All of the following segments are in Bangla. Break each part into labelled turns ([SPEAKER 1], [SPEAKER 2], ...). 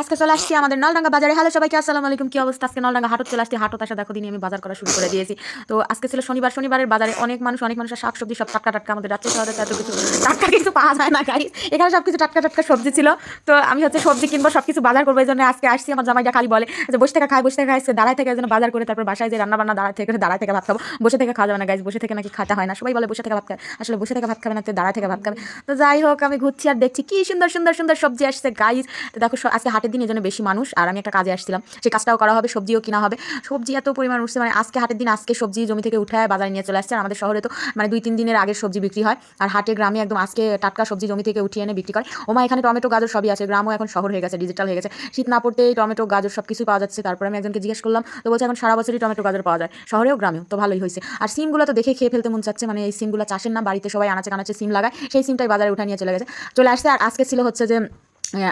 [SPEAKER 1] আজকে চলে আসছি আমাদের নলডাঙ্গা বাজারে। হ্যালো সবাইকে, আসসালামু আলাইকুম। কি অবস্থা? আজকে নলডাঙ্গা হাটত চলে আসছি। হাটত আসা দেখো দিনই আমি বাজার করা শুরু করে দিয়েছি। তো আজকে ছিল শনিবার। শনিবারের বাজারে অনেক মানুষ, অনেক মানুষের শাক সবজি সব টাটকা টাটকা আমাদের রাত্রে শহরে এত কিছু টাটকা কিছু পাওয়া যায় না গাড়ি এখানে সব কিছু টাটকা টাটকা সবজি ছিল। তো আমি হচ্ছে সবজি কিনবো সব কিছু বাজার করব, এই জন্য আজকে আসছি। আমার জামাইটা খালি বলে যে, বসে থেকে খাই বসে থেকে আজকে দাঁড়ায় থেকে যেন বাজার করে তারপর বাসায় যে রান্না বান্না দাঁড়ায় থেকে দাঁড়ায় থেকে ভাত খাব। বসে থেকে খাওয়া যাবে না গাইজ বসে থেকে নাকি খাতে হয় না। সবাই বলে, বসে থেকে ভাত খাবে আসলে বসে থেকে ভাত খাবে না দাঁড়ায় থেকে ভাত খাবে। তো যাই হোক, আমি ঘুরছি আর দেখছি কি সুন্দর সুন্দর সুন্দর সবজি আসছে গাইজ তো দেখো আজকে হাটের দিন এই জন্য বেশি মানুষ। আর আমি একটা কাজে আসছিলাম সেই কাজটাও করা হবে, সবজিও কিনা হবে। সবজি এত পরিমাণ উঠছে মানে আজকে হাটের দিন, আজকে সবজি জমি থেকে উঠায় বাজারে নিয়ে চলে আসছে। আমাদের শহরে তো মানে দুই তিন দিনের আগের সবজি বিক্রি হয়। আর হাটে গ্রামে একদম আজকে টাটকা সবজি জমি থেকে উঠিয়ে এনে বিক্রি করে। ওমা, এখানে টমেটো, গাজর সবই আছে। গ্রামও এখন শহর হয়ে গেছে ডিজিটাল হয়ে গেছে। শীত না পড়তেই টমেটো, গাজর সব কিছু পাওয়া যাচ্ছে। তারপরে আমি একজনকে জিজ্ঞেস করলাম, তো বলছে, এখন সারা বছরই টমেটো, গাজর পাওয়া যায়। শহরেও, গ্রামেও, তো ভালোই হয়েছে। আর সিমগুলো তো দেখে খেয়ে ফেলতে মন চাচ্ছে মানে এই সিমগুলো চাষের না, বাড়িতে সবাই আনাচে কানাচে সিম লাগায়, সেই সিমটাই বাজারে উঠে নিয়ে চলে গেছে। চলে আসছে, আর আজকে ছিল হচ্ছে যে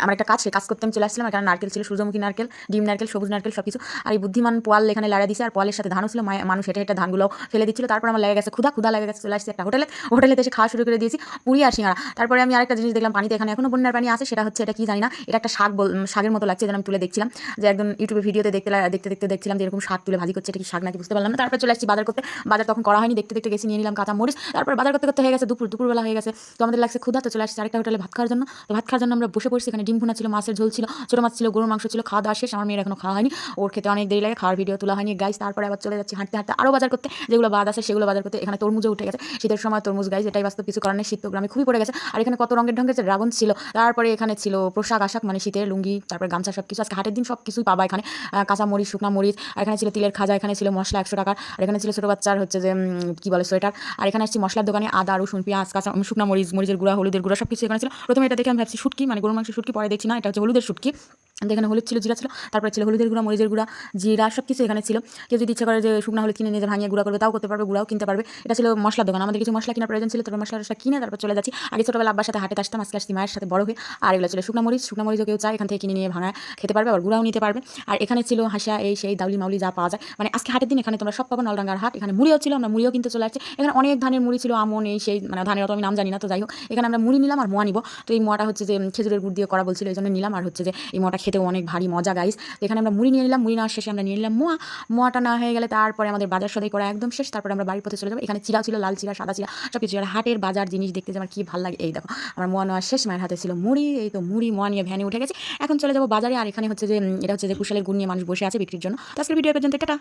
[SPEAKER 1] আমার একটা কাজ কাজ করতে আমি চলে আসছিলাম, এখানে নারকেল ছিল, সূর্যমুখী নারকেল, ডিম নারকেল, সবুজ নারকেল সব কিছু আর এই বুদ্ধিমান পোয়াল এখানে লাড়া দিছে, আর পোয়ালের সাথে ধানও ছিল মানুষ হেঁটে হেঁটে ধানগুলো ফেলে দিচ্ছিল। তারপর আমার লেগে গেছে ক্ষুধা ক্ষুধা লেগে গেছে, চলে আসছে একটা হোটেলে। হোটেলে এসে খাওয়া শুরু করে দিয়েছি, পুরি আর সিঙ্গারা। তারপরে আমি আরেকটা জিনিস দেখলাম, পানিতে এখানে এখনও বন্যার পানি আছে, সেটা হচ্ছে এটা কি জানি না, এটা একটা শাক শাকের মতো লাগছে যেন আমি তুলে দেখছিলাম। যে একদম ইউটিউবে ভিডিওতে দেখতে দেখতে দেখতে দেখছিলাম যে এরকম শাক তুলে ভাজি করছে, এটা কি শাক নাকি বুঝতে পারলাম না। তারপর চলে আসছি বাজার করতে, বাজার তখন করা হয়নি, দেখতে দেখতে গেছি, নিয়ে নিলাম কাঁচা মরিচ। তারপর বাজার করতে করতে হয়ে গেছে দুপুর, দুপুরবেলা হয়ে গেছে। তো আমাদের লাগছে ক্ষুধা, তো চলে আসছে আরেকটা হোটেলে ভাত খাওয়ার জন্য। ভাত খাওয়ার জন্য আমরা বসে পড়ছি এখানে ডিম ভুনা ছিল, মাছের ঝোল ছিল, ছোটো মাছ ছিল, গরুর মাংস ছিল, খাওয়া দাওয়া শেষ, আমার মেয়ের এখনও খাওয়া হয়নি। ওর খেতে অনেক দেরি লাগে, খাওয়ার ভিডিও তোলা হয়নি। গাইস তারপরে আবার চলে যাচ্ছি হাঁটতে হাঁটতে আরও বাজার করতে, যেগুলো বাদ আছে সেগুলো বাজার করতে। এখানে তরমুজও উঠে গেছে, শীতের সময় তরমুজ গাইস এটাই বাস্তব, কিছু কারণে শীত গ্রামে খুবই পড়ে গেছে। আর এখানে কত রঙের ঢঙ্গের ড্রাগন ছিল, তারপরে এখানে ছিল পোশাক আশাক মানে শীতের লুঙ্গি, তারপরে গামছা সব কিছু আজকে হাটের দিন সব কিছুই পাবা এখানে। কাঁচা মরিচ, শুকনা মরিচ, আর এখানে ছিল তিলের খাজা, এখানে ছিল মশলা একশো টাকার, আর এখানে ছিল ছোটো বাচ্চার হচ্ছে যে কি বলে সোয়েটার। আর এখানে আসছি মশলার দোকানে, আদা, রসুন, পেঁয়াজ, কাঁচা, শুকনা মরিচ, মরিচের গুঁড়া, হলুদের গুঁড়া সব কিছু এখানে ছিল। প্রথমে এটা দেখে আমি ভাবছি, শুটকি মানে গরু মাংস শুটকি পরে দেখছি না এটা হচ্ছে হলুদের শুটকি। এখানে হলুদ ছিল, জিরা ছিল, তারপরে ছিল হলুদের গুঁড়া, মরিচের গুঁড়া, জিরা সব কিছু এখানে ছিল। কেউ যদি ইচ্ছা করে যে শুকনা হলুদ কিনে নিজে ভাঙিয়ে গুঁড়া করবে, তাও করতে পারবে, গুঁড়াও কিনতে পারবে। এটা ছিল মশলা দোকান। আমাদের কিছু মশলা কেনার প্রয়োজন ছিল, তারপর মশলা টশলা কিনে তারপর চলে যাচ্ছি। আগে ছোটোবেলা আব্বার সাথে হাটে আসতাম আজকে আসছি মায়ের সাথে বড় হয়ে। আর এগুলো ছিল শুকনা মরিচ। শুকনা মরিচও কেউ চায়, এখান থেকে কিনে নিয়ে ভাঙা খেতে পারবে, আবার গুঁড়াও নিতে পারবে। আর এখানে ছিল হাসা এই সেই দাউলি মাউলি যা পাওয়া যায়। মানে আজকে হাটের দিন এখানে তোমরা সব পাবো নলডাঙ্গার হাট। এখানে মুড়িও ছিল, আমরা মুড়িও কিনতে চলে আসছি। এখানে অনেক ধানের মুড়ি ছিল, আমন, এই সেই মানে ধানের অত আমি নাম জানি না, তো যাই হোক। এখানে আমরা মুড়ি নিলাম আর মোয়া নিব। তো এই মোয়াটা হচ্ছে যে খেজুরের গুড় দিয়ে করা বলছিল, এই জন্য নিলাম। আর হচ্ছে যে এই মোয়াটা খেতেও অনেক ভারী মজা গাইস তো এখানে আমরা মুড়ি নিয়ে নিলাম, মুড়ি নেওয়ার শেষে আমরা নিয়ে নিলাম মোয়া। মোয়াটা না হয়ে গেলে তারপরে আমাদের বাজার সদাই করা একদম শেষ। তারপরে আমরা বাড়ির পথে চলে যাব। এখানে চিরা ছিল, লাল চিরা, সাদা চিরা সব কিছু হাটের বাজার জিনিস দেখতে আমার কী ভালো লাগে। এই দেখো, আমার মোয়া নেওয়ার শেষ, মায়ের হাতে ছিল মুড়ি। এই তো মুড়ি, মোয়া নিয়ে ভ্যানে উঠে গেছে। এখন চলে যাব বাজারে। আর এখানে হচ্ছে যে এটা হচ্ছে যে কুশালের গুণ নিয়ে মানুষ বসে আছে বিক্রির জন্য। তো আজকের ভিডিও পর্যন্ত টাটা।